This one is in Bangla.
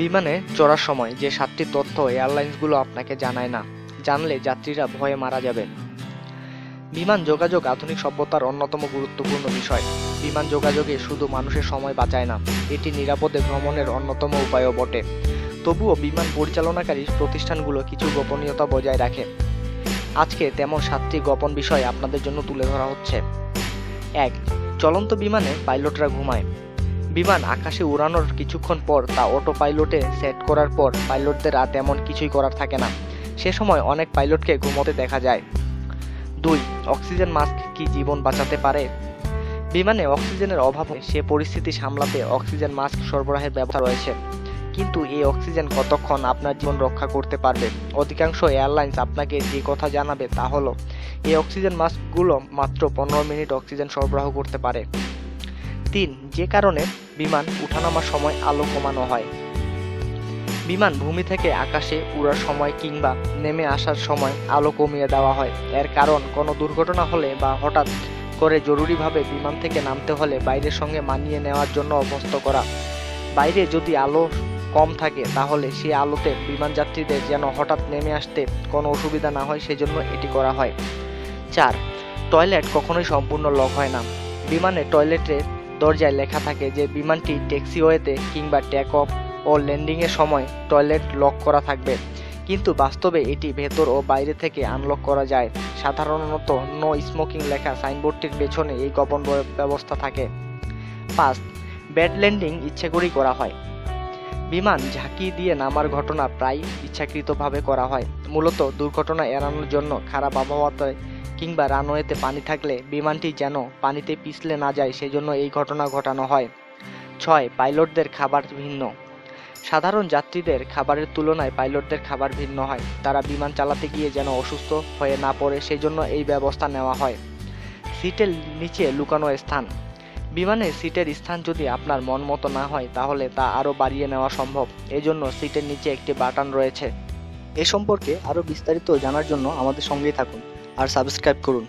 বিমানে চড়ার সময় যে সাতটি তথ্য এয়ারলাইন্সগুলো আপনাকে জানায় না, জানলে যাত্রীরা ভয়ে মারা যাবে। বিমান যোগাযোগ আধুনিক সভ্যতার অন্যতম গুরুত্বপূর্ণ বিষয়। বিমান যোগাযোগে শুধু মানুষের সময় বাঁচায় না, এটি নিরাপদে ভ্রমণের অন্যতম উপায়ও বটে। তবুও বিমান পরিচালনাকারী প্রতিষ্ঠানগুলো কিছু গোপনীয়তা বজায় রাখে। আজকে তেমন সাতটি গোপন বিষয় আপনাদের জন্য তুলে ধরা হচ্ছে। এক, চলন্ত বিমানে পাইলটরা ঘুমায়। বিমান আকাশে উড়ানোর কিছুক্ষণ পর তা অটো পাইলটে সেট করার পর পাইলটদের আর তেমন কিছুই করার থাকে না। সে সময় অনেক পাইলটকে ঘুমোতে দেখা যায়। দুই, অক্সিজেন মাস্ক কি জীবন বাঁচাতে পারে? বিমানে অক্সিজেনের অভাবে সে পরিস্থিতি সামলাতে অক্সিজেন মাস্ক সরবরাহের ব্যবস্থা রয়েছে। কিন্তু এই অক্সিজেন কতক্ষণ আপনার জীবন রক্ষা করতে পারবে? অধিকাংশ এয়ারলাইন্স আপনাকে যে কথা জানাবে তা হলো, এই অক্সিজেন মাস্কগুলো মাত্র পনেরো মিনিট অক্সিজেন সরবরাহ করতে পারে। তিন যে কারণে বিমান উঠানামার সময় আলো কমানো হয়। বিমান ভূমি থেকে আকাশে উড়ার সময় কিংবা নেমে আসার সময় আলো কমিয়ে দেওয়া হয়। এর কারণ, কোনো দুর্ঘটনা হলে বা হঠাৎ করে জরুরিভাবে বিমান থেকে নামতে হলে বাইরের সঙ্গে মানিয়ে নেওয়ার জন্য অভ্যস্ত করা। বাইরে যদি আলো কম থাকে, তাহলে সেই আলোতে বিমান যাত্রীদের যেন হঠাৎ নেমে আসতে কোনো অসুবিধা না হয়, সেজন্য এটি করা হয়। চার, টয়লেট কখনোই সম্পূর্ণ লক হয় না। বিমানে টয়লেটে দরজায় লেখা থাকে যে বিমানটি ট্যাক্সিওয়েতে কিংবা টেক অফ ও ল্যান্ডিংয়ের সময় টয়লেট লক করা থাকবে। কিন্তু বাস্তবে এটি ভেতর ও বাইরে থেকে আনলক করা যায়। সাধারণত নো স্মোকিং লেখা সাইনবোর্ডটির পেছনে এই গোপন ব্যবস্থা থাকে। পাঁচ, ব্যাড ল্যান্ডিং ইচ্ছে করেই করা হয়। বিমান ঝাঁকি দিয়ে নামার ঘটনা প্রায় ইচ্ছাকৃতভাবে করা হয়। মূলত দুর্ঘটনা এড়ানোর জন্য খারাপ আবহাওয়াতে কিংবা রানওয়েতে পানি থাকলে বিমানটি যেন পানিতে পিছলে না যায়, সেজন্য এই ঘটনা ঘটানো হয়। ছয়, পাইলটদের খাবার ভিন্ন। সাধারণ যাত্রীদের খাবারের তুলনায় পাইলটদের খাবার ভিন্ন হয়। তারা বিমান চালাতে গিয়ে যেন অসুস্থ হয়ে না পড়ে, সেজন্য এই ব্যবস্থা নেওয়া হয়। সিটের নিচে লুকানো স্থান। বিমানে সিটের স্থান যদি আপনার মন মতো না হয়, তাহলে তা আরও বাড়িয়ে নেওয়া সম্ভব। এজন্য সিটের নিচে একটি বাটন রয়েছে। এ সম্পর্কে আরও বিস্তারিত জানার জন্য আমাদের সঙ্গেই থাকুন আর সাবস্ক্রাইব করুন।